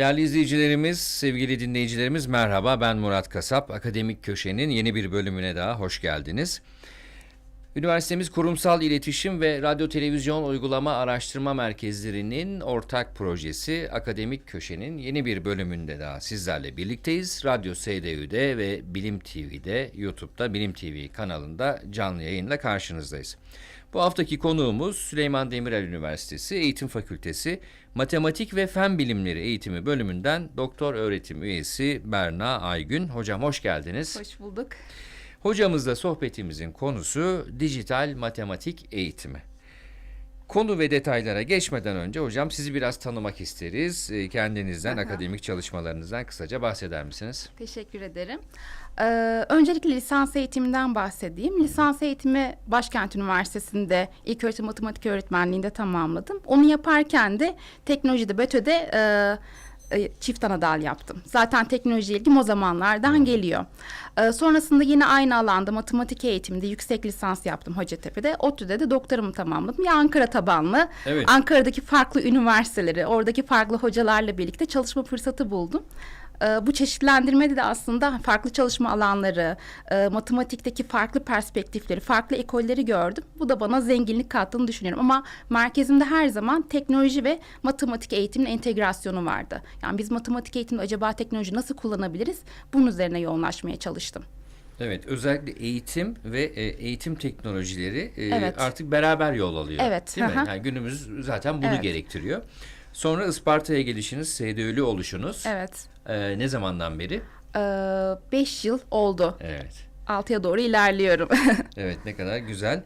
Değerli izleyicilerimiz, sevgili dinleyicilerimiz merhaba. Ben Murat Kasap. Akademik Köşe'nin yeni bir bölümüne daha hoş geldiniz. Üniversitemiz Kurumsal İletişim ve Radyo Televizyon Uygulama Araştırma Merkezlerinin ortak projesi Akademik Köşe'nin yeni bir bölümünde daha sizlerle birlikteyiz. Radyo SDÜ'de ve Bilim TV'de, YouTube'da Bilim TV kanalında canlı yayınla karşınızdayız. Bu haftaki konuğumuz Süleyman Demirel Üniversitesi Eğitim Fakültesi Matematik ve Fen Bilimleri Eğitimi bölümünden doktor öğretim üyesi Berna Aygün. Hocam hoş geldiniz. Hoş bulduk. Hocamızla sohbetimizin konusu dijital matematik eğitimi. Konu ve detaylara geçmeden önce hocam sizi biraz tanımak isteriz. Ee, Kendinizden, Aha. akademik çalışmalarınızdan kısaca bahseder misiniz? Teşekkür ederim. Ee, öncelikle lisans eğitiminden bahsedeyim. Lisans eğitimi Başkent Üniversitesi'nde ilköğretim matematik öğretmenliğinde tamamladım. Onu yaparken de teknolojide, BÖTÖ'de e, e, çift ana dal yaptım. Zaten teknoloji ilgim o zamanlardan geliyor. Ee, sonrasında yine aynı alanda matematik eğitiminde yüksek lisans yaptım Hacettepe'de. ODTÜ'de de doktoramı tamamladım. Ya Ankara tabanlı. Evet. Ankara'daki farklı üniversiteleri, oradaki farklı hocalarla birlikte çalışma fırsatı buldum. Ee, bu çeşitlendirmede de aslında farklı çalışma alanları, e, matematikteki farklı perspektifleri, farklı ekolleri gördüm. Bu da bana zenginlik kattığını düşünüyorum. Ama merkezimde her zaman teknoloji ve matematik eğitimin entegrasyonu vardı. Yani biz matematik eğitimde acaba teknoloji nasıl kullanabiliriz? Bunun üzerine yoğunlaşmaya çalıştım. Evet, özellikle eğitim ve e, eğitim teknolojileri e, Evet. artık beraber yol alıyor. Evet, Değil mi? Yani günümüz zaten bunu Evet. gerektiriyor. Sonra Isparta'ya gelişiniz, SDÖ'lü oluşunuz. Evet. Ee, ne zamandan beri? Ee, beş yıl oldu. Evet. Altıya doğru ilerliyorum. Evet ne kadar güzel.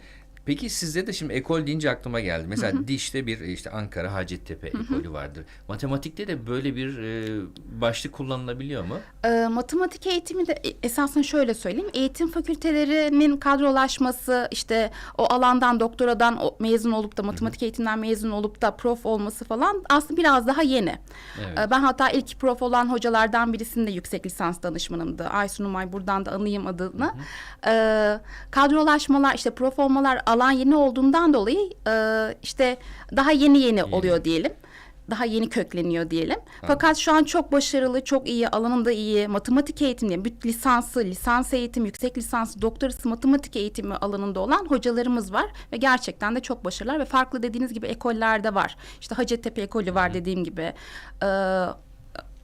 Peki sizde de şimdi ekol deyince aklıma geldi. Mesela dişte bir işte Ankara Hacettepe ekolü vardır. Matematikte de böyle bir e, başlık kullanılabiliyor mu? Ee, matematik eğitimi de e, esasında şöyle söyleyeyim. Eğitim fakültelerinin kadrolaşması, işte o alandan doktoradan mezun olup da matematik eğitimden mezun olup da prof olması falan aslında biraz daha yeni. Evet. Ee, ben hatta ilk prof olan hocalardan birisinin de yüksek lisans danışmanımdı. Aysun Umay buradan da anayım adını. Ee, kadrolaşmalar işte prof olmalar alan yeni olduğundan dolayı e, işte daha yeni yeni oluyor diyelim. Daha yeni kökleniyor diyelim. Fakat şu an çok başarılı, çok iyi, alanında iyi, matematik eğitimi, büt lisansı, lisans eğitim, yüksek lisans, doktorası matematik eğitimi alanında olan hocalarımız var. Ve gerçekten de çok başarılılar ve farklı dediğiniz gibi ekollerde var. İşte Hacettepe ekolü var dediğim gibi. Ee,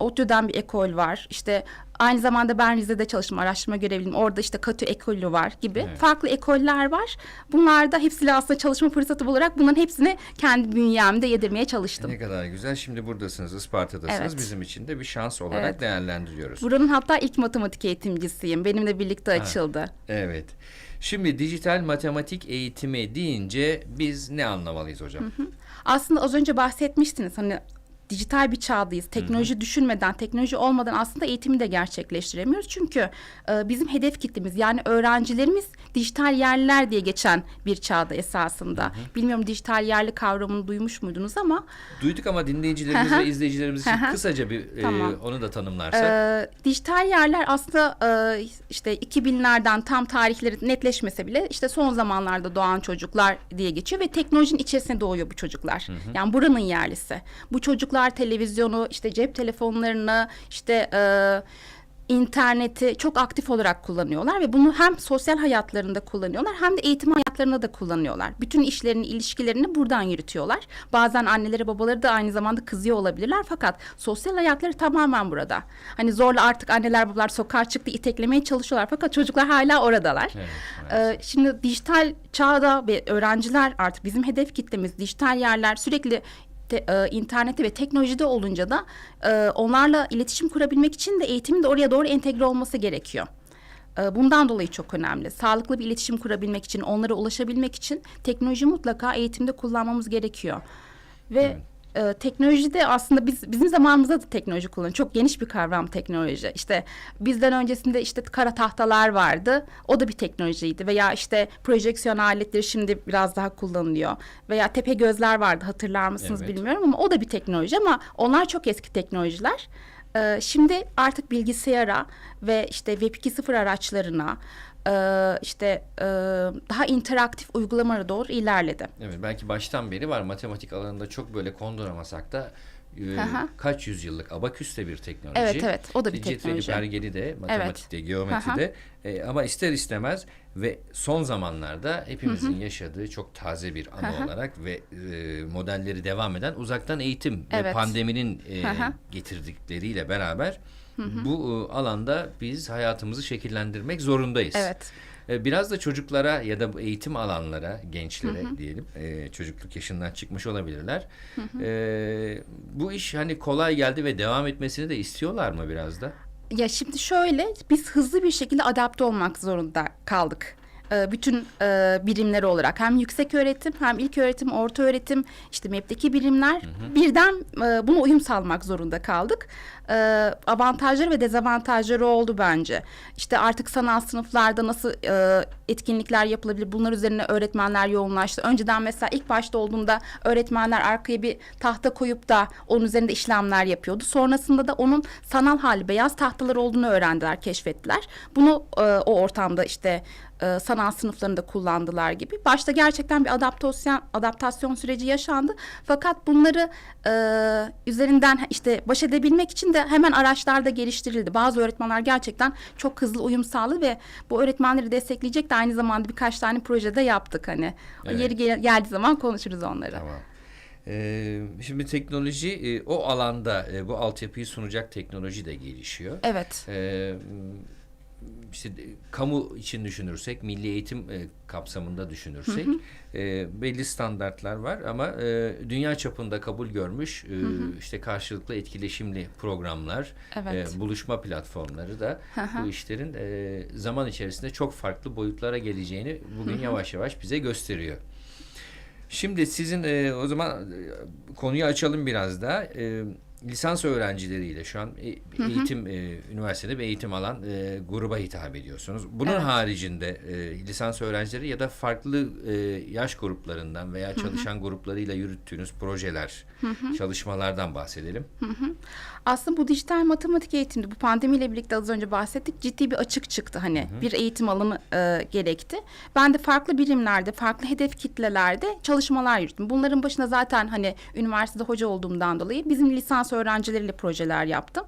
ODTÜ'den bir ekol var. İşte aynı zamanda ben Rize'de çalıştım araştırma görevliyim. Orada işte Katü ekolü var gibi. Evet. Farklı ekoller var. Bunlarda hepsiyle aslında çalışma fırsatı bularak bunların hepsini kendi bünyemde yedirmeye çalıştım. Ne kadar güzel. Şimdi buradasınız, Isparta'dasınız. Evet. Bizim için de bir şans olarak Evet. değerlendiriyoruz. Buranın hatta ilk matematik eğitimcisiyim. Benimle birlikte açıldı. Evet. Şimdi dijital matematik eğitimi deyince biz ne anlamalıyız hocam? Aslında az önce bahsetmiştiniz hani dijital bir çağdayız. Teknoloji düşünmeden, teknoloji olmadan aslında eğitimi de gerçekleştiremiyoruz. Çünkü e, bizim hedef kitlemiz yani öğrencilerimiz dijital yerliler diye geçen bir çağda esasında. Bilmiyorum dijital yerli kavramını duymuş muydunuz ama Duyduk ama dinleyicilerimiz ve izleyicilerimiz için kısaca bir e, Tamam. onu da tanımlarsak. Ee, dijital yerler aslında e, işte 2000'lerden tam tarihleri netleşmese bile işte son zamanlarda doğan çocuklar diye geçiyor ve teknolojinin içerisine doğuyor bu çocuklar. Yani buranın yerlisi. Bu çocuklar televizyonu, işte cep telefonlarını, işte e, interneti çok aktif olarak kullanıyorlar ve bunu hem sosyal hayatlarında kullanıyorlar hem de eğitim hayatlarında da kullanıyorlar. Bütün işlerini, ilişkilerini buradan yürütüyorlar. Bazen anneleri babaları da aynı zamanda kızıyor olabilirler fakat sosyal hayatları tamamen burada. Hani zorla artık anneler babalar sokağa çıktı iteklemeye çalışıyorlar fakat çocuklar hala oradalar. Evet, Ee, şimdi dijital çağda ve öğrenciler artık bizim hedef kitlemiz dijital yerler sürekli te- e, internette ve teknolojide olunca da e, onlarla iletişim kurabilmek için de eğitimin de oraya doğru entegre olması gerekiyor. E, Bundan dolayı çok önemli. Sağlıklı bir iletişim kurabilmek için, onlara ulaşabilmek için teknoloji mutlaka eğitimde kullanmamız gerekiyor. Ve Evet. E, teknolojide aslında biz bizim zamanımızda da teknoloji kullanıyor. Çok geniş bir kavram teknoloji. İşte bizden öncesinde işte kara tahtalar vardı. O da bir teknolojiydi. Veya işte projeksiyon aletleri şimdi biraz daha kullanılıyor. Veya tepe gözler vardı hatırlar mısınız Evet. bilmiyorum ama o da bir teknoloji ama onlar çok eski teknolojiler. E, şimdi artık bilgisayara ve işte Web 2.0 araçlarına e, işte e, daha interaktif uygulamalara doğru ilerledi. Evet belki baştan beri var matematik alanında çok böyle konduramasak da e, Hı hı. kaç yüzyıllık abaküs de bir teknoloji. Evet evet o da bir Cetveli teknoloji. pergeli de matematikte, geometride E, ama ister istemez ve son zamanlarda hepimizin yaşadığı çok taze bir anı olarak ve e, modelleri devam eden uzaktan eğitim ve Evet. pandeminin e, Hı hı. getirdikleriyle beraber bu e, alanda biz hayatımızı şekillendirmek zorundayız. Evet. E, Biraz da çocuklara ya da bu eğitim alanlara, gençlere diyelim, e, çocukluk yaşından çıkmış olabilirler. E, bu iş hani kolay geldi ve devam etmesini de istiyorlar mı biraz da? Ya şimdi şöyle biz hızlı bir şekilde adapte olmak zorunda kaldık. Ee, Bütün e, birimler olarak hem yüksek öğretim hem ilk öğretim, orta öğretim işte MEB'deki birimler birden e, buna uyum sağlamak zorunda kaldık. E, avantajları ve dezavantajları oldu bence. İşte artık sanal sınıflarda nasıl e, etkinlikler yapılabilir bunlar üzerine öğretmenler yoğunlaştı. Önceden mesela ilk başta olduğunda öğretmenler arkaya bir tahta koyup da onun üzerinde işlemler yapıyordu. Sonrasında da onun sanal hali beyaz tahtalar olduğunu öğrendiler, keşfettiler. Bunu e, o ortamda işte e, sanal sınıflarında kullandılar gibi. Başta gerçekten bir adaptasyon adaptasyon süreci yaşandı. Fakat bunları e, üzerinden işte baş edebilmek için de hemen araçlar da geliştirildi. Bazı öğretmenler gerçekten çok hızlı uyum sağladı ve bu öğretmenleri destekleyecek de aynı zamanda birkaç tane projede yaptık hani. Evet. Yeri gel- geldiği zaman konuşuruz onları. Tamam. E, şimdi teknoloji e, o alanda e, bu altyapıyı sunacak teknoloji de gelişiyor. Evet. E, işte de- kamu için düşünürsek, milli eğitim e, kapsamında düşünürsek e, belli standartlar var ama e, dünya çapında kabul görmüş e, işte karşılıklı etkileşimli programlar, Evet. e, buluşma platformları da bu işlerin e, zaman içerisinde çok farklı boyutlara geleceğini bugün yavaş yavaş bize gösteriyor. Şimdi sizin e, o zaman e, konuyu açalım biraz daha. E, lisans öğrencileriyle şu an e- eğitim e, üniversitede bir eğitim alan e, gruba hitap ediyorsunuz. Bunun Evet. haricinde e, lisans öğrencileri ya da farklı e, yaş gruplarından veya çalışan gruplarıyla yürüttüğünüz projeler, çalışmalardan bahsedelim. Aslında bu dijital matematik eğitimde bu pandemiyle birlikte az önce bahsettik ciddi bir açık çıktı hani bir eğitim alanı e, gerekti. Ben de farklı birimlerde farklı hedef kitlelerde çalışmalar yürüttüm. Bunların başında zaten hani üniversitede hoca olduğumdan dolayı bizim lisans öğrencileriyle projeler yaptım.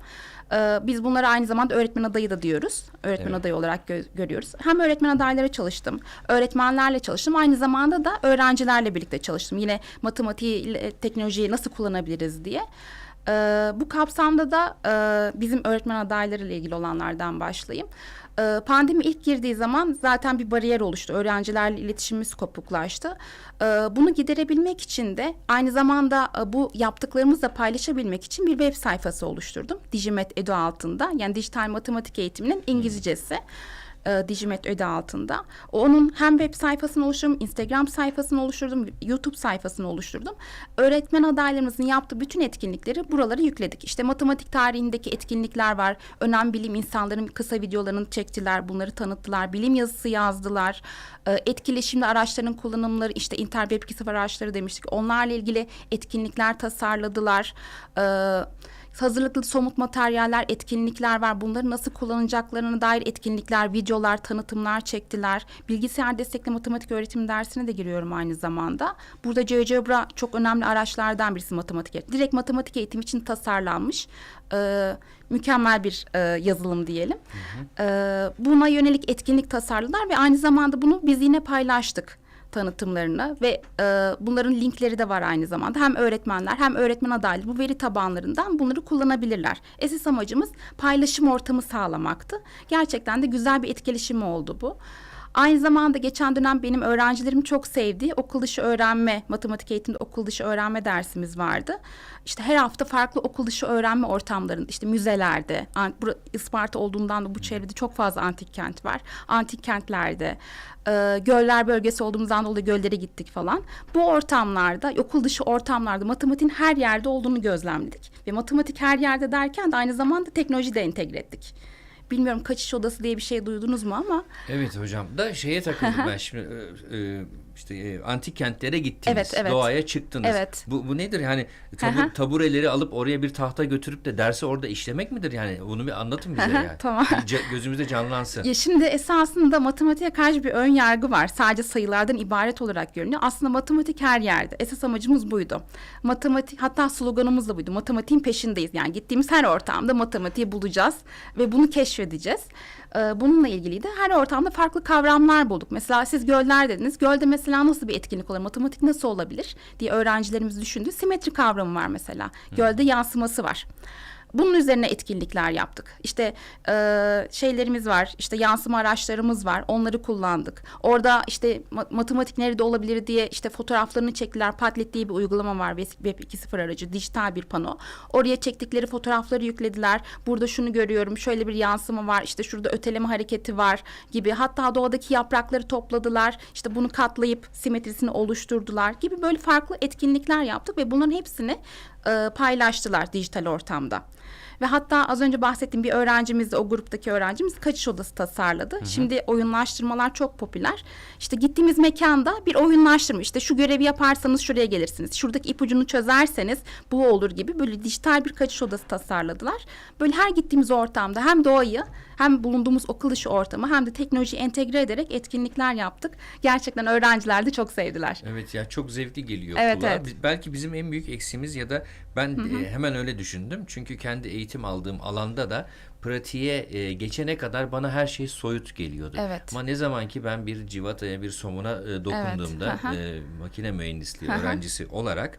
E, biz bunlara aynı zamanda öğretmen adayı da diyoruz. Öğretmen Evet. adayı olarak gö- görüyoruz. Hem öğretmen adayları çalıştım, öğretmenlerle çalıştım. Aynı zamanda da öğrencilerle birlikte çalıştım. Yine matematiği, teknolojiyi nasıl kullanabiliriz diye. Ee, bu kapsamda da e, bizim öğretmen adayları ile ilgili olanlardan başlayayım. Ee, pandemi ilk girdiği zaman zaten bir bariyer oluştu. Öğrencilerle iletişimimiz kopuklaştı. Ee, bunu giderebilmek için de aynı zamanda e, bu yaptıklarımızı da paylaşabilmek için bir web sayfası oluşturdum. Dijimet Edu altında yani dijital matematik eğitiminin İngilizcesi e, Dijimet öde altında. Onun hem web sayfasını oluşturdum, Instagram sayfasını oluşturdum, YouTube sayfasını oluşturdum. Öğretmen adaylarımızın yaptığı bütün etkinlikleri buralara yükledik. İşte matematik tarihindeki etkinlikler var. Önemli bilim insanların kısa videolarını çektiler, bunları tanıttılar. Bilim yazısı yazdılar. E, etkileşimli araçların kullanımları, işte interweb 2.0 araçları demiştik. Onlarla ilgili etkinlikler tasarladılar. E, hazırlıklı somut materyaller, etkinlikler var. Bunları nasıl kullanacaklarına dair etkinlikler, videolar, tanıtımlar çektiler. Bilgisayar destekli matematik öğretim dersine de giriyorum aynı zamanda. Burada GeoGebra çok önemli araçlardan birisi matematik. Direkt matematik eğitim için tasarlanmış. e, mükemmel bir e, yazılım diyelim. E, buna yönelik etkinlik tasarladılar ve aynı zamanda bunu biz yine paylaştık tanıtımlarını ve e, bunların linkleri de var aynı zamanda. Hem öğretmenler hem öğretmen adaylı bu veri tabanlarından bunları kullanabilirler. Esas amacımız paylaşım ortamı sağlamaktı. Gerçekten de güzel bir etkileşim oldu bu. Aynı zamanda geçen dönem benim öğrencilerim çok sevdiği okul dışı öğrenme, matematik eğitimde okul dışı öğrenme dersimiz vardı. İşte her hafta farklı okul dışı öğrenme ortamlarında, işte müzelerde, Isparta olduğundan da bu çevrede çok fazla antik kent var. Antik kentlerde, e, göller bölgesi olduğumuzdan dolayı göllere gittik falan. Bu ortamlarda, okul dışı ortamlarda matematiğin her yerde olduğunu gözlemledik. Ve matematik her yerde derken de aynı zamanda teknoloji de entegre ettik. Bilmiyorum kaçış odası diye bir şey duydunuz mu ama Evet hocam. Da şeye takıldım ben şimdi e, e, işte e, antik kentlere gittiniz. Evet, evet. Doğaya çıktınız. Evet. Bu, bu nedir yani tabu- Hı hı. tabureleri alıp oraya bir tahta götürüp de dersi orada işlemek midir yani? Bunu bir anlatın bize yani. tamam. Bir ce- gözümüzde canlansın. Ya şimdi esasında matematiğe karşı bir ön yargı var. Sadece sayılardan ibaret olarak görünüyor. Aslında matematik her yerde. Esas amacımız buydu. Matematik hatta sloganımız da buydu. Matematiğin peşindeyiz. Yani gittiğimiz her ortamda matematiği bulacağız ve bunu keşfedeceğiz. Ee, bununla ilgiliydi. Her ortamda farklı kavramlar bulduk. Mesela siz göller dediniz. Gölde mesela nasıl bir etkinlik olur? Matematik nasıl olabilir diye öğrencilerimiz düşündü. Simetri kavramı var mesela. Gölde yansıması var. Bunun üzerine etkinlikler yaptık. İşte e, şeylerimiz var, işte yansıma araçlarımız var. Onları kullandık. Orada işte ma- matematik nerede olabilir diye işte fotoğraflarını çektiler. Padlet diye bir uygulama var. Web 2.0 aracı, dijital bir pano. Oraya çektikleri fotoğrafları yüklediler. Burada şunu görüyorum, şöyle bir yansıma var. İşte şurada öteleme hareketi var gibi. Hatta doğadaki yaprakları topladılar. İşte bunu katlayıp simetrisini oluşturdular gibi böyle farklı etkinlikler yaptık ve bunların hepsini e, paylaştılar dijital ortamda. Ve hatta az önce bahsettiğim bir öğrencimiz de o gruptaki öğrencimiz kaçış odası tasarladı. Şimdi oyunlaştırmalar çok popüler. İşte gittiğimiz mekanda bir oyunlaştırma işte şu görevi yaparsanız şuraya gelirsiniz. Şuradaki ipucunu çözerseniz bu olur gibi böyle dijital bir kaçış odası tasarladılar. Böyle her gittiğimiz ortamda hem doğayı hem bulunduğumuz okul dışı ortamı hem de teknolojiyi entegre ederek etkinlikler yaptık. Gerçekten öğrenciler de çok sevdiler. Evet ya çok zevkli geliyor Evet, kulağa. evet. Belki bizim en büyük eksimiz ya da ben e, hemen öyle düşündüm. Çünkü kendi eğitim aldığım alanda da pratiğe e, geçene kadar bana her şey soyut geliyordu. Evet. Ama ne zaman ki ben bir civataya bir somuna e, dokunduğumda hı. e, makine mühendisliği öğrencisi olarak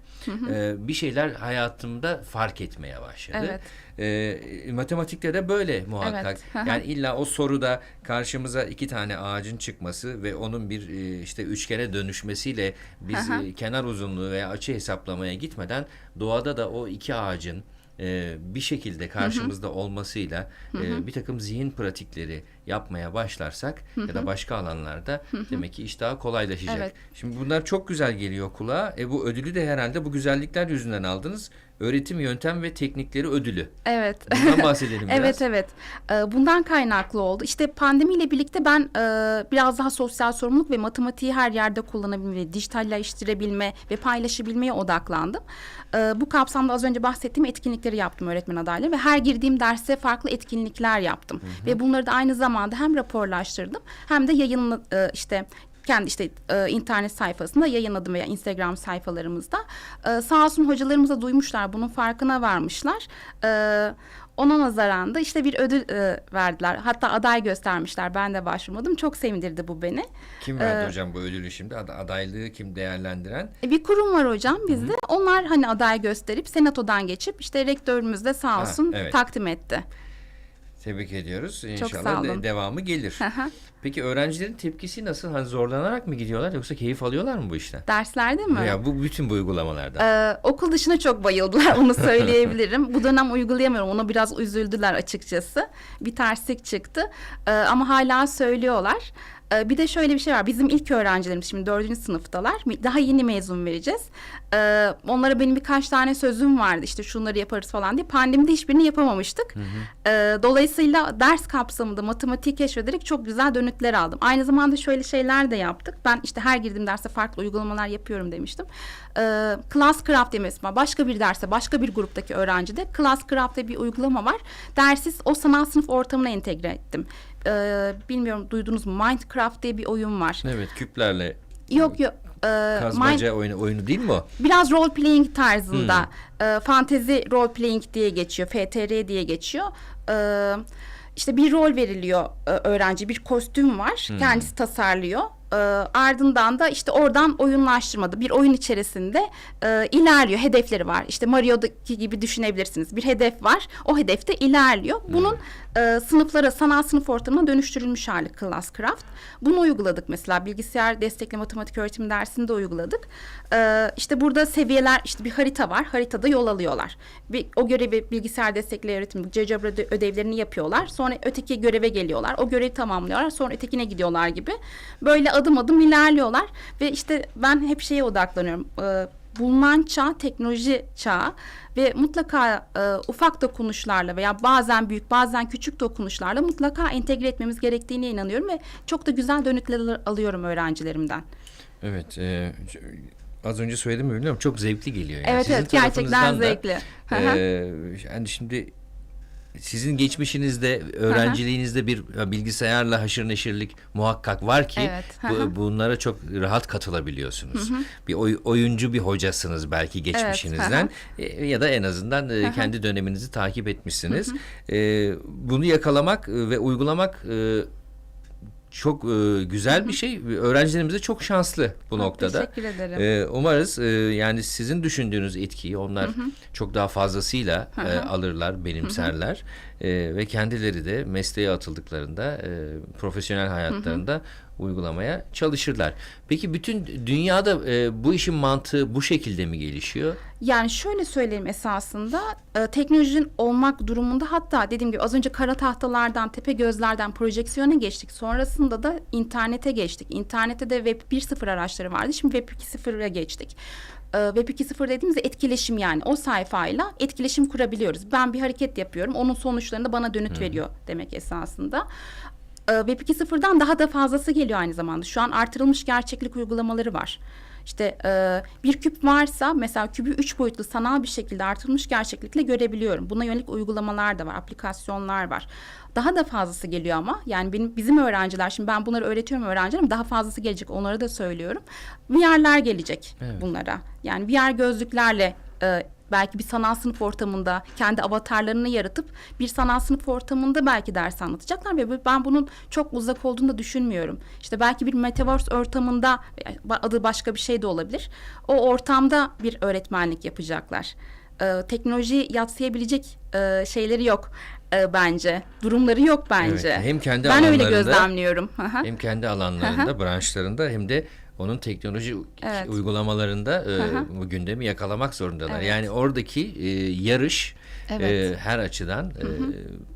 e, bir şeyler hayatımda fark etmeye başladı. Evet. E, matematikte de böyle muhakkak. Evet. Yani illa o soruda karşımıza iki tane ağacın çıkması ve onun bir e, işte üçgene dönüşmesiyle biz e, kenar uzunluğu veya açı heplamaya gitmeden doğada da o iki ağacın e, bir şekilde karşımızda olmasıyla e, bir takım zihin pratikleri yapmaya başlarsak ya da başka alanlarda demek ki iş daha kolaylaşacak. Evet. Şimdi bunlar çok güzel geliyor kulağa. E bu ödülü de herhalde bu güzellikler yüzünden aldınız. Öğretim yöntem ve teknikleri ödülü. Evet. Bundan bahsedelim biraz. Evet evet. Ee, Bundan kaynaklı oldu. İşte pandemiyle birlikte ben e, biraz daha sosyal sorumluluk ve matematiği her yerde kullanabilme, dijitalleştirebilme ve paylaşabilmeye odaklandım. Ee, Bu kapsamda az önce bahsettiğim etkinlikleri yaptım öğretmen adayları ve her girdiğim derse farklı etkinlikler yaptım. Ve bunları da aynı zamanda hem raporlaştırdım hem de yayınla e, işte kendi işte e, internet sayfasında yayınladım veya Instagram sayfalarımızda. E, sağ olsun hocalarımız da duymuşlar, bunun farkına varmışlar. E, ona nazaran da işte bir ödül e, verdiler. Hatta aday göstermişler. Ben de başvurmadım. Çok sevindirdi bu beni. Kim verdi hocam bu ödülü şimdi? Ad- adaylığı kim değerlendiren? E, bir kurum var hocam bizde. Onlar hani aday gösterip senatodan geçip işte rektörümüz de sağ Ha, olsun evet. takdim etti. Tebrik ediyoruz. İnşallah de- devamı gelir. Peki öğrencilerin tepkisi nasıl? Hani zorlanarak mı gidiyorlar yoksa keyif alıyorlar mı bu işten? Derslerde mi? Ya bu bütün bu uygulamalarda. Ee, okul dışına çok bayıldılar onu söyleyebilirim. Bu dönem uygulayamıyorum ona biraz üzüldüler açıkçası. Bir terslik çıktı Ee, ama hala söylüyorlar. Ee, bir de şöyle bir şey var bizim ilk öğrencilerimiz şimdi dördüncü sınıftalar daha yeni mezun vereceğiz. Ee, onlara benim birkaç tane sözüm vardı işte şunları yaparız falan diye pandemide hiçbirini yapamamıştık. Ee, dolayısıyla ders kapsamında matematiği keşfederek çok güzel dönütler aldım. Aynı zamanda şöyle şeyler de yaptık. Ben işte her girdiğim derse farklı uygulamalar yapıyorum demiştim. Ee, Classcraft diye mesela başka bir derse başka bir gruptaki öğrencide Classcraft diye bir uygulama var. Dersi o sanal sınıf ortamına entegre ettim. Ee, bilmiyorum duydunuz mu Minecraft diye bir oyun var. Evet küplerle Yok yok. Mind- kazmaca oyunu, oyunu değil mi o? biraz role playing tarzında e, fantezi role playing diye geçiyor FTR diye geçiyor e, işte bir rol veriliyor e, öğrenci bir kostüm var kendisi tasarlıyor E, ardından da işte oradan oyunlaştırmada bir oyun içerisinde e, ilerliyor. Hedefleri var. İşte Mario'daki gibi düşünebilirsiniz. Bir hedef var. O hedefte ilerliyor. Bunun e, sınıflara sanal sınıf ortamına dönüştürülmüş hali Classcraft bunu uyguladık mesela. Bilgisayar destekli matematik öğretim dersinde uyguladık. E, işte burada seviyeler işte bir harita var. Haritada yol alıyorlar. Bir, o görevi bilgisayar destekli öğretim öde- ödevlerini yapıyorlar. Sonra öteki göreve geliyorlar. O görevi tamamlıyorlar. Sonra ötekine gidiyorlar gibi. Böyle adım adım ilerliyorlar ve işte ben hep şeye odaklanıyorum e, bulunan çağ teknoloji çağı ve mutlaka e, ufak dokunuşlarla veya bazen büyük bazen küçük dokunuşlarla mutlaka entegre etmemiz gerektiğine inanıyorum ve çok da güzel dönütler alıyorum öğrencilerimden. Evet. e, az önce söyledim mi bilmiyorum. Çok zevkli geliyor. Yani. evet Sizin evet gerçekten da, zevkli. E, yani şimdi sizin geçmişinizde, öğrenciliğinizde bir bilgisayarla haşır neşirlik muhakkak var ki Evet, hı bu, hı. bunlara çok rahat katılabiliyorsunuz. Bir oy- oyuncu bir hocasınız belki geçmişinizden E, ya da en azından e, kendi döneminizi takip etmişsiniz. E, bunu yakalamak e, ve uygulamak e, çok e, güzel bir şey. Öğrencilerimiz de çok şanslı bu noktada. Teşekkür ederim. Ee, umarız e, yani sizin düşündüğünüz etkiyi onlar çok daha fazlasıyla e, alırlar, benimserler E, ve kendileri de mesleğe atıldıklarında e, profesyonel hayatlarında uygulamaya çalışırlar. Peki bütün dünyada e, bu işin mantığı bu şekilde mi gelişiyor? Yani şöyle söyleyeyim esasında e, teknolojinin olmak durumunda hatta dediğim gibi az önce kara tahtalardan, tepe gözlerden projeksiyona geçtik. Sonrasında da internete geçtik. İnternette de Web 1.0 araçları vardı. Şimdi Web 2.0'a geçtik. E, Web 2.0 dediğimizde etkileşim yani o sayfayla etkileşim kurabiliyoruz. Ben bir hareket yapıyorum. Onun sonuçlarını da bana dönüt veriyor demek esasında. E, Web 2.0'dan daha da fazlası geliyor aynı zamanda. Şu an artırılmış gerçeklik uygulamaları var. İşte e, bir küp varsa mesela kübü üç boyutlu sanal bir şekilde artırılmış gerçeklikle görebiliyorum. Buna yönelik uygulamalar da var, aplikasyonlar var. Daha da fazlası geliyor ama yani benim bizim öğrenciler şimdi ben bunları öğretiyorum öğrencilerim daha fazlası gelecek onlara da söylüyorum. VR'ler gelecek bunlara. Yani VR gözlüklerle e, belki bir sanal sınıf ortamında kendi avatarlarını yaratıp bir sanal sınıf ortamında belki ders anlatacaklar ve ben bunun çok uzak olduğunu da düşünmüyorum. İşte belki bir metaverse ortamında e, adı başka bir şey de olabilir. O ortamda bir öğretmenlik yapacaklar. Ee, teknoloji yatsıyabilecek e, şeyleri yok e, bence. Durumları yok bence. Evet, hem kendi ben öyle alanlarında- gözlemliyorum. Hı hı. Hem kendi alanlarında, branşlarında hem de onun teknoloji Evet. uygulamalarında e, bu gündemi yakalamak zorundalar. Evet. Yani oradaki e, yarış Evet. e, her açıdan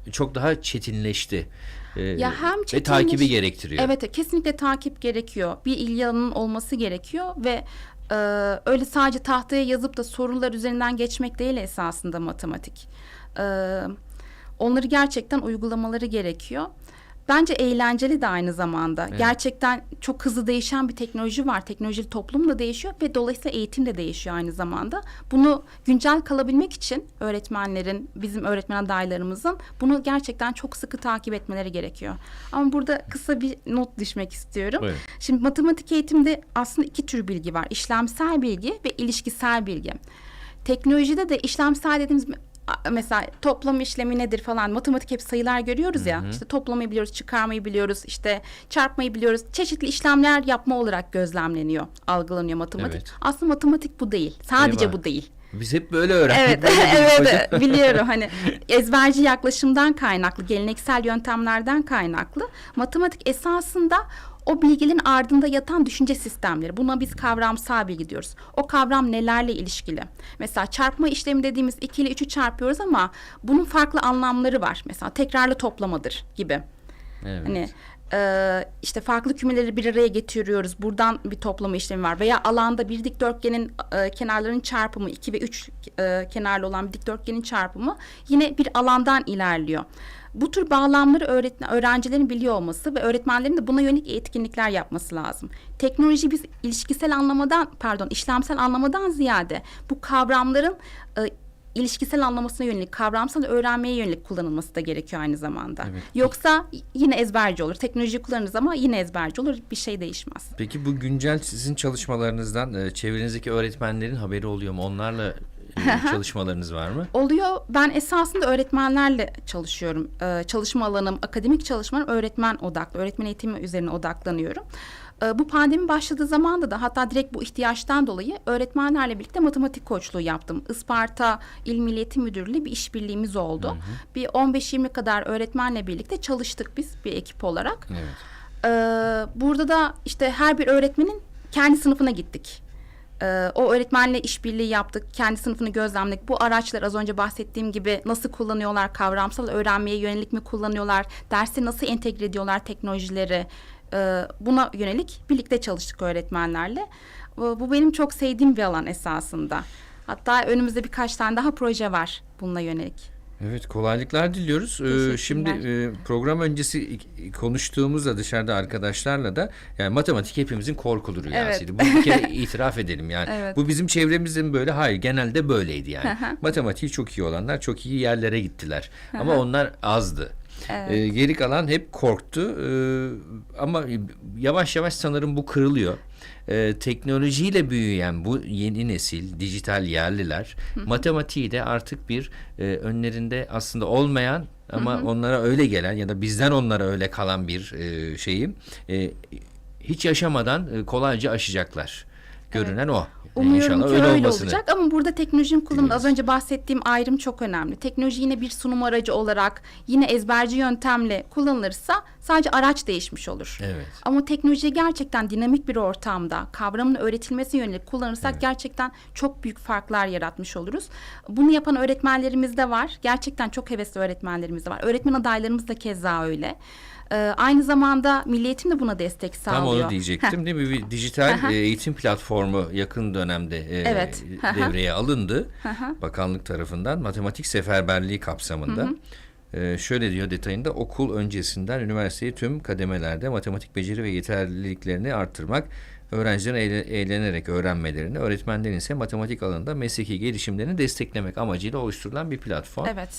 e, çok daha çetinleşti. E, Ya hem ve takibi gerektiriyor. Evet kesinlikle takip gerekiyor. Bir ilgi alanının olması gerekiyor ve e, öyle sadece tahtaya yazıp da sorular üzerinden geçmek değil esasında matematik. E, onları gerçekten uygulamaları gerekiyor. Bence eğlenceli de aynı zamanda. Gerçekten çok hızlı değişen bir teknoloji var. Teknolojili toplum da değişiyor ve dolayısıyla eğitim de değişiyor aynı zamanda. Bunu güncel kalabilmek için öğretmenlerin, bizim öğretmen adaylarımızın bunu gerçekten çok sıkı takip etmeleri gerekiyor. Ama burada kısa bir not düşmek istiyorum. Buyurun. Şimdi matematik eğitimde aslında iki tür bilgi var. İşlemsel bilgi ve ilişkisel bilgi. Teknolojide de işlemsel dediğimiz mesela toplam işlemi nedir falan matematik hep sayılar görüyoruz ya işte toplamayı biliyoruz çıkarmayı biliyoruz işte çarpmayı biliyoruz çeşitli işlemler yapma olarak gözlemleniyor algılanıyor matematik Evet. aslında matematik bu değil sadece Eyvah. bu değil Biz hep böyle öğrendik. Evet, hocam. evet, biliyorum. Hani ezberci yaklaşımdan kaynaklı, geleneksel yöntemlerden kaynaklı matematik esasında o bilginin ardında yatan düşünce sistemleri. Buna biz kavramsal bilgi diyoruz. O kavram nelerle ilişkili? Mesela çarpma işlemi dediğimiz 2 ile 3'ü çarpıyoruz ama bunun farklı anlamları var. Mesela tekrarlı toplamadır gibi. Evet. Hani e, işte farklı kümeleri bir araya getiriyoruz. Buradan bir toplama işlemi var. Veya alanda bir dikdörtgenin e, kenarlarının çarpımı 2 ve 3 e, kenarlı olan bir dikdörtgenin çarpımı yine bir alandan ilerliyor. Bu tür bağlamları öğretmen, öğrencilerin biliyor olması ve öğretmenlerin de buna yönelik etkinlikler yapması lazım. Teknoloji biz ilişkisel anlamadan, pardon işlemsel anlamadan ziyade bu kavramların e, ilişkisel anlamasına yönelik, kavramsal öğrenmeye yönelik kullanılması da gerekiyor aynı zamanda. Evet. Yoksa yine ezberci olur. Teknoloji kullanırız ama yine ezberci olur. Bir şey değişmez. Peki bu güncel sizin çalışmalarınızdan e, çevrenizdeki öğretmenlerin haberi oluyor mu? Onlarla e, çalışmalarınız var mı? Oluyor. Ben esasında öğretmenlerle çalışıyorum. Ee, çalışma alanım, akademik çalışmalarım öğretmen odaklı. Öğretmen eğitimi üzerine odaklanıyorum. Ee, bu pandemi başladığı zamanda da hatta direkt bu ihtiyaçtan dolayı öğretmenlerle birlikte matematik koçluğu yaptım. Isparta İl Milli Eğitim Müdürlüğü bir işbirliğimiz oldu. Bir 15-20 kadar öğretmenle birlikte çalıştık biz bir ekip olarak. Evet. Ee, burada da işte her bir öğretmenin kendi sınıfına gittik. Ee, o öğretmenle işbirliği yaptık. Kendi sınıfını gözlemledik. Bu araçlar az önce bahsettiğim gibi nasıl kullanıyorlar? Kavramsal öğrenmeye yönelik mi kullanıyorlar? Derse nasıl entegre ediyorlar teknolojileri? Ee, buna yönelik birlikte çalıştık öğretmenlerle. Ee, Bu benim çok sevdiğim bir alan esasında. Hatta önümüzde birkaç tane daha proje var bununla yönelik. Evet kolaylıklar diliyoruz. Ee. Şimdi e, program öncesi konuştuğumuzda dışarıda arkadaşlarla da yani matematik hepimizin korkulu rüyasıydı. Bunu bir kere itiraf edelim yani. Evet. Bu bizim çevremizin böyle hayır genelde böyleydi yani. Matematiği çok iyi olanlar çok iyi yerlere gittiler. Ama onlar azdı. Evet. Ee, geri kalan hep korktu. Ee, ama yavaş yavaş sanırım bu kırılıyor. Ee, teknolojiyle büyüyen bu yeni nesil dijital yerliler matematiği de artık bir e, önlerinde aslında olmayan ama onlara öyle gelen ya da bizden onlara öyle kalan bir e, şeyi e, hiç yaşamadan e, kolayca aşacaklar. Görünen o. Umuyorum İnşallah ki öyle, olmasını. olacak ama burada teknolojinin kullanımı az önce bahsettiğim ayrım çok önemli. Teknoloji yine bir sunum aracı olarak yine ezberci yöntemle kullanılırsa sadece araç değişmiş olur. Evet. Ama teknolojiyi gerçekten dinamik bir ortamda kavramın öğretilmesi yönelik kullanırsak gerçekten çok büyük farklar yaratmış oluruz. Bunu yapan öğretmenlerimiz de var. Gerçekten çok hevesli öğretmenlerimiz de var. Öğretmen adaylarımız da keza öyle. Ee, aynı zamanda Milli Eğitim de buna destek Tam sağlıyor. onu diyecektim değil mi? Bir dijital e, eğitim platformu yakın dönemde e, Evet. Hı hı. devreye alındı. Bakanlık tarafından matematik seferberliği kapsamında. E, şöyle diyor detayında okul öncesinden üniversiteyi tüm kademelerde matematik beceri ve yeterliliklerini arttırmak, öğrencilerin eğle- eğlenerek öğrenmelerini, öğretmenlerin ise matematik alanında mesleki gelişimlerini desteklemek amacıyla oluşturulan bir platform. Evet.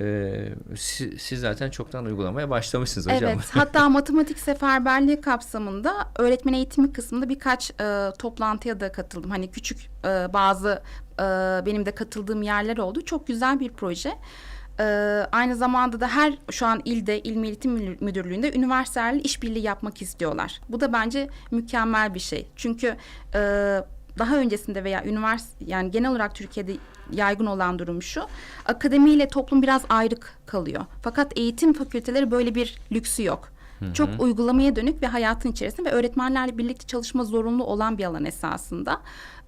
E, siz, siz zaten çoktan uygulamaya başlamışsınız hocam. Evet, hatta matematik seferberliği kapsamında öğretmen eğitimi kısmında birkaç e, toplantıya da katıldım. Hani küçük e, bazı e, benim de katıldığım yerler oldu. Çok güzel bir proje. E, aynı zamanda da her şu an ilde, İl Milli Eğitim Müdür- Müdürlüğü'nde üniversitelerle işbirliği yapmak istiyorlar. Bu da bence mükemmel bir şey. Çünkü e, daha öncesinde veya üniversite yani genel olarak Türkiye'de yaygın olan durum şu. Akademiyle toplum biraz ayrık kalıyor. Fakat eğitim fakülteleri böyle bir lüksü yok. Çok uygulamaya dönük ve hayatın içerisinde ve öğretmenlerle birlikte çalışma zorunlu olan bir alan esasında.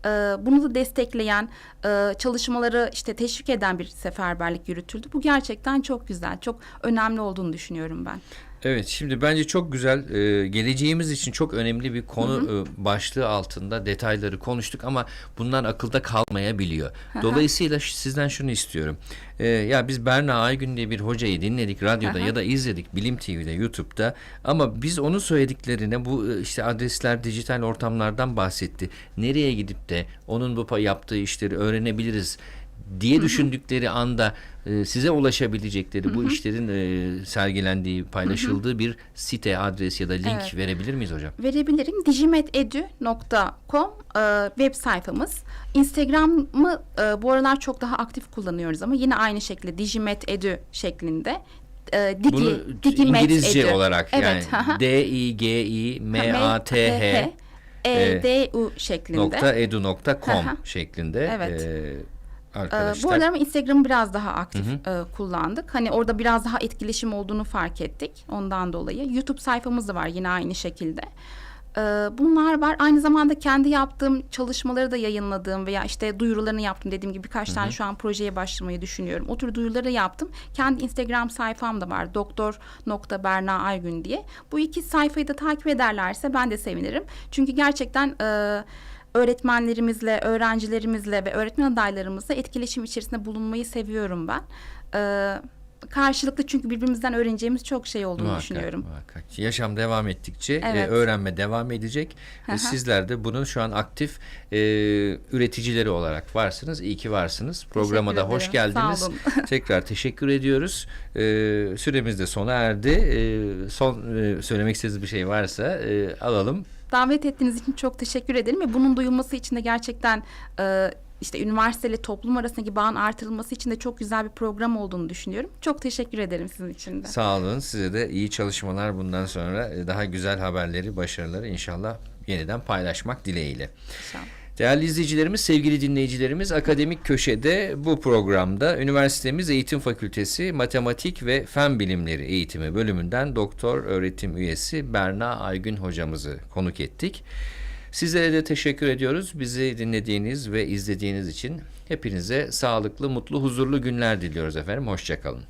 Ee, bunu da destekleyen, e, çalışmaları işte teşvik eden bir seferberlik yürütüldü. Bu gerçekten çok güzel, çok önemli olduğunu düşünüyorum ben. Evet şimdi bence çok güzel e, geleceğimiz için çok önemli bir konu e, başlığı altında detayları konuştuk ama bunlar akılda kalmayabiliyor. Dolayısıyla ş- sizden şunu istiyorum. E, ya biz Berna Aygün diye bir hocayı dinledik radyoda ya da izledik Bilim TV'de YouTube'da ama biz onun söylediklerine bu e, işte adresler dijital ortamlardan bahsetti. Nereye gidip de onun bu yaptığı işleri öğrenebiliriz diye düşündükleri anda e, size ulaşabilecekleri bu işlerin e, sergilendiği, paylaşıldığı bir site, adres ya da link Evet. verebilir miyiz hocam? Verebilirim. digimededu.com e, web sayfamız. Instagram'ı bu aralar çok daha aktif kullanıyoruz ama yine aynı şekilde digimededu şeklinde. E, digi, Bunu Digimet İngilizce Edu. olarak Evet, yani D I G I M A T H E D U şeklinde. nokta edu nokta com şeklinde Evet. e, arkadaşlar. bu aralar Instagram'ı biraz daha aktif e, kullandık. Hani orada biraz daha etkileşim olduğunu fark ettik. Ondan dolayı. YouTube sayfamız da var yine aynı şekilde. Ee, bunlar var. Aynı zamanda kendi yaptığım çalışmaları da yayınladığım veya işte duyurularını yaptım dediğim gibi birkaç tane şu an projeye başlamayı düşünüyorum. O tür duyuruları yaptım. Kendi Instagram sayfam da var. Doktor.berna Aygün diye. Bu iki sayfayı da takip ederlerse ben de sevinirim. Çünkü gerçekten e, öğretmenlerimizle, öğrencilerimizle ve öğretmen adaylarımızla etkileşim içerisinde bulunmayı seviyorum ben. Ee, karşılıklı çünkü birbirimizden öğreneceğimiz çok şey olduğunu Muhakkak, düşünüyorum. muhakkak. Yaşam devam ettikçe e, Evet. öğrenme devam edecek. E, sizler de bunun şu an aktif e, üreticileri olarak varsınız. İyi ki varsınız. Programa da hoş geldiniz. Tekrar teşekkür ediyoruz. E, süremiz de sona erdi. E, son e, söylemek istediğiniz bir şey varsa e, alalım. Davet ettiğiniz için çok teşekkür ederim ve bunun duyulması için de gerçekten e, işte üniversiteyle toplum arasındaki bağın artırılması için de çok güzel bir program olduğunu düşünüyorum. Çok teşekkür ederim sizin için de. Sağ olun. Size de iyi çalışmalar bundan sonra e, daha güzel haberleri, başarıları inşallah yeniden paylaşmak dileğiyle. İnşallah. Değerli izleyicilerimiz, sevgili dinleyicilerimiz, Akademik Köşe'de bu programda üniversitemiz Eğitim Fakültesi Matematik ve Fen Bilimleri Eğitimi bölümünden doktor öğretim üyesi Berna Aygün hocamızı konuk ettik. Sizlere de teşekkür ediyoruz. Bizi dinlediğiniz ve izlediğiniz için hepinize sağlıklı, mutlu, huzurlu günler diliyoruz efendim. Hoşçakalın.